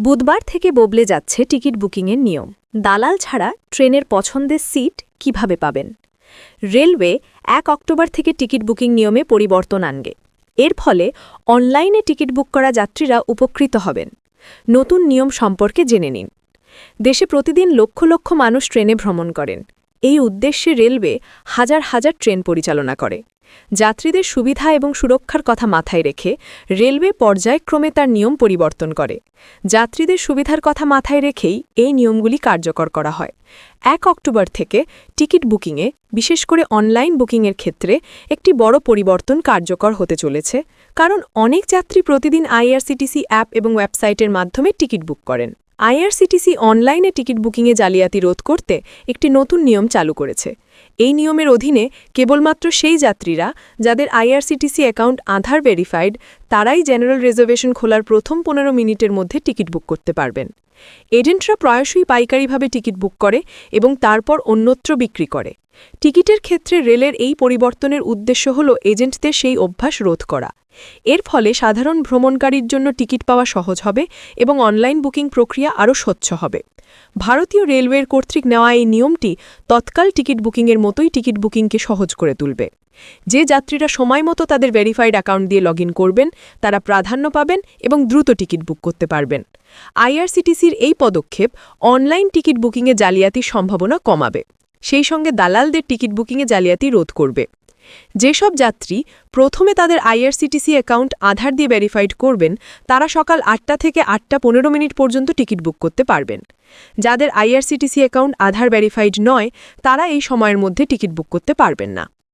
বুধবার থেকে ববলে যাচ্ছে টিকিট বুকিংয়ের নিয়ম। দালাল ছাড়া ট্রেনের পছন্দের সিট কীভাবে পাবেন? রেলওয়ে এক অক্টোবর থেকে টিকিট বুকিং নিয়মে পরিবর্তন আনবে। এর ফলে অনলাইনে টিকিট বুক করা যাত্রীরা উপকৃত হবেন। নতুন নিয়ম সম্পর্কে জেনে নিন। দেশে প্রতিদিন লক্ষ লক্ষ মানুষ ট্রেনে ভ্রমণ করেন। এই উদ্দেশ্যে রেলওয়ে হাজার হাজার ট্রেন পরিচালনা করে। যাত্রীদের সুবিধা এবং সুরক্ষার কথা মাথায় রেখে রেলওয়ে পর্যায়ক্রমে তার নিয়ম পরিবর্তন করে। যাত্রীদের সুবিধার কথা মাথায় রেখেই এই নিয়মগুলি কার্যকর করা হয়। এক অক্টোবর থেকে টিকিট বুকিংয়ে, বিশেষ করে অনলাইন বুকিংয়ের ক্ষেত্রে, একটি বড় পরিবর্তন কার্যকর হতে চলেছে, কারণ অনেক যাত্রী প্রতিদিন আইআরসিটিসি অ্যাপ এবং ওয়েবসাইটের মাধ্যমে টিকিট বুক করেন। আইআরসিটিসি অনলাইনে টিকিট বুকিংয়ে জালিয়াতি রোধ করতে একটি নতুন নিয়ম চালু করেছে। এই নিয়মের অধীনে কেবলমাত্র সেই যাত্রীরা যাদের আইআরসিটিসি অ্যাকাউন্ট আধার ভেরিফাইড, তারাই জেনারেল রিজার্ভেশন খোলার প্রথম পনেরো মিনিটের মধ্যে টিকিট বুক করতে পারবেন। এজেন্টরা প্রায়শই পাইকারিভাবে টিকিট বুক করে এবং তারপর অন্যত্র বিক্রি করে। টিকিটের ক্ষেত্রে রেলের এই পরিবর্তনের উদ্দেশ্য হল এজেন্টদের সেই অভ্যাস রোধ করা। এর ফলে সাধারণ ভ্রমণকারীর জন্য টিকিট পাওয়া সহজ হবে এবং অনলাইন বুকিং প্রক্রিয়া আরও স্বচ্ছ হবে। ভারতীয় রেলওয়ের কর্তৃক নেওয়া এই নিয়মটি তৎকাল টিকিট বুকিংয়ের মতোই টিকিট বুকিংকে সহজ করে তুলবে। যে যাত্রীরা সময় মতো তাদের ভেরিফাইড অ্যাকাউন্ট দিয়ে লগ করবেন, তারা প্রাধান্য পাবেন এবং দ্রুত টিকিট বুক করতে পারবেন। আইআরসিটিসির এই পদক্ষেপ অনলাইন টিকিট বুকিংয়ে জালিয়াতির সম্ভাবনা কমাবে। সেই সঙ্গে দালালদের টিকিট বুকিংয়ে জালিয়াতি রোধ করবে। যেসব যাত্রী প্রথমে তাদের আইআরসিটিসি অ্যাকাউন্ট আধার দিয়ে ভেরিফাইড করবেন, তারা সকাল আটটা থেকে আটটা পনেরো মিনিট পর্যন্ত টিকিট বুক করতে পারবেন। যাদের আইআরসিটিসি অ্যাকাউন্ট আধার ভেরিফাইড নয়, তারা এই সময়ের মধ্যে টিকিট বুক করতে পারবেন না।